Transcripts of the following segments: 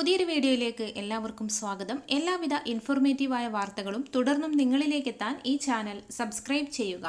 പുതിയൊരു വീഡിയോയിലേക്ക് എല്ലാവർക്കും സ്വാഗതം. എല്ലാവിധ ഇൻഫോർമേറ്റീവായ വാർത്തകളും തുടർന്നും നിങ്ങളിലേക്ക് എത്താൻ ഈ ചാനൽ സബ്സ്ക്രൈബ് ചെയ്യുക.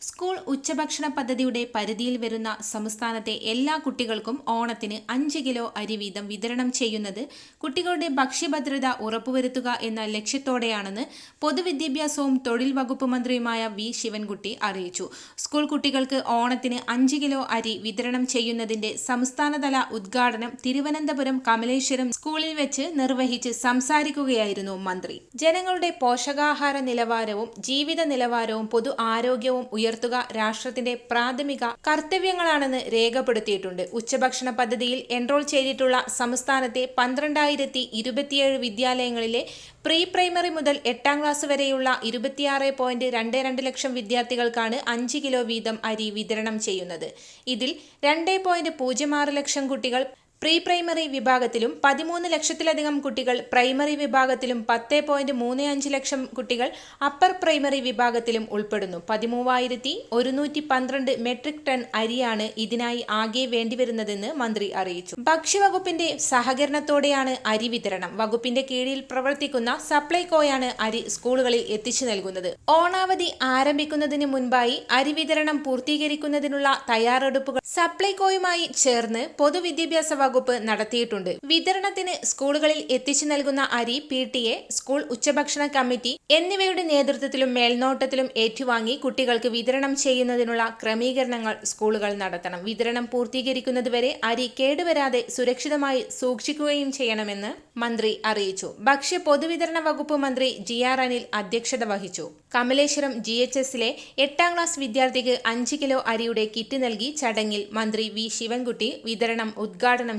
സ്കൂൾ ഉച്ചഭക്ഷണ പദ്ധതിയുടെ പരിധിയിൽ വരുന്ന സംസ്ഥാനത്തെ എല്ലാ കുട്ടികൾക്കും ഓണത്തിന് അഞ്ച് കിലോ അരി വീതം വിതരണം ചെയ്യുന്നത് കുട്ടികളുടെ ഭക്ഷ്യഭദ്രത ഉറപ്പുവരുത്തുക എന്ന ലക്ഷ്യത്തോടെയാണെന്ന് പൊതുവിദ്യാഭ്യാസവും തൊഴിൽ വകുപ്പ് മന്ത്രിയുമായ വി ശിവൻകുട്ടി അറിയിച്ചു. സ്കൂൾ കുട്ടികൾക്ക് ഓണത്തിന് അഞ്ച് കിലോ അരി വിതരണം ചെയ്യുന്നതിന്റെ സംസ്ഥാനതല ഉദ്ഘാടനം തിരുവനന്തപുരം കമലേശ്വരം സ്കൂളിൽ വെച്ച് നിർവഹിച്ച് സംസാരിക്കുകയായിരുന്നു മന്ത്രി. ജനങ്ങളുടെ പോഷകാഹാര നിലവാരവും ജീവിത നിലവാരവും പൊതു ആരോഗ്യവും ഉയർത്തുക രാഷ്ട്രത്തിന്റെ പ്രാഥമിക കർത്തവ്യങ്ങളാണെന്ന് രേഖപ്പെടുത്തിയിട്ടുണ്ട്. ഉച്ചഭക്ഷണ പദ്ധതിയിൽ എൻറോൾ ചെയ്തിട്ടുള്ള സംസ്ഥാനത്തെ പന്ത്രണ്ടായിരത്തി ഇരുപത്തിയേഴ് വിദ്യാലയങ്ങളിലെ പ്രീ പ്രൈമറി മുതൽ എട്ടാം ക്ലാസ് വരെയുള്ള ഇരുപത്തിയാറ് പോയിന്റ് രണ്ട് രണ്ട് ലക്ഷം വിദ്യാർത്ഥികൾക്കാണ് അഞ്ച് കിലോ വീതം അരി വിതരണം ചെയ്യുന്നത്. ഇതിൽ രണ്ട് പോയിന്റ് പൂജ്യം ആറ് ലക്ഷം കുട്ടികൾ പ്രീ പ്രൈമറി വിഭാഗത്തിലും പതിമൂന്ന് ലക്ഷത്തിലധികം കുട്ടികൾ പ്രൈമറി വിഭാഗത്തിലും പത്ത് പോയിന്റ് മൂന്ന് അഞ്ച് ലക്ഷം കുട്ടികൾ അപ്പർ പ്രൈമറി വിഭാഗത്തിലും ഉൾപ്പെടുന്നു. പതിമൂവായിരത്തി ഒരുന്നൂറ്റി പന്ത്രണ്ട് മെട്രിക് ടൺ അരിയാണ് ഇതിനായി ആകെ വേണ്ടിവരുന്നതെന്ന് മന്ത്രി അറിയിച്ചു. ഭക്ഷ്യവകുപ്പിന്റെ സഹകരണത്തോടെയാണ് അരി വിതരണം. വകുപ്പിന്റെ കീഴിൽ പ്രവർത്തിക്കുന്ന സപ്ലൈകോയാണ് അരി സ്കൂളുകളിൽ എത്തിച്ചു നൽകുന്നത്. ഓണാവധി ആരംഭിക്കുന്നതിന് മുൻപായി അരി വിതരണം പൂർത്തീകരിക്കുന്നതിനുള്ള തയ്യാറെടുപ്പുകൾ സപ്ലൈകോയുമായി ചേർന്ന് പൊതുവിദ്യാഭ്യാസ വകുപ്പ് നടത്തിയിട്ടുണ്ട്. വിതരണത്തിന് സ്കൂളുകളിൽ എത്തിച്ചു നൽകുന്ന അരി പി ടി എ സ്കൂൾ ഉച്ചഭക്ഷണ കമ്മിറ്റി എന്നിവയുടെ നേതൃത്വത്തിലും മേൽനോട്ടത്തിലും ഏറ്റുവാങ്ങി കുട്ടികൾക്ക് വിതരണം ചെയ്യുന്നതിനുള്ള ക്രമീകരണങ്ങൾ സ്കൂളുകൾ നടത്തണം. വിതരണം പൂർത്തീകരിക്കുന്നതുവരെ അരി കേടുവരാതെ സുരക്ഷിതമായി സൂക്ഷിക്കുകയും ചെയ്യണമെന്ന് മന്ത്രി അറിയിച്ചു. ഭക്ഷ്യ പൊതുവിതരണ വകുപ്പ് മന്ത്രി ജി ആർ അനിൽ അധ്യക്ഷത വഹിച്ചു. കമലേശ്വരം ജി എച്ച് എസിലെ എട്ടാം ക്ലാസ് വിദ്യാർത്ഥിക്ക് അഞ്ച് കിലോ അരിയുടെ കിറ്റ് നൽകി ചടങ്ങിൽ മന്ത്രി വി ശിവൻകുട്ടി വിതരണം ഉദ്ഘാടനം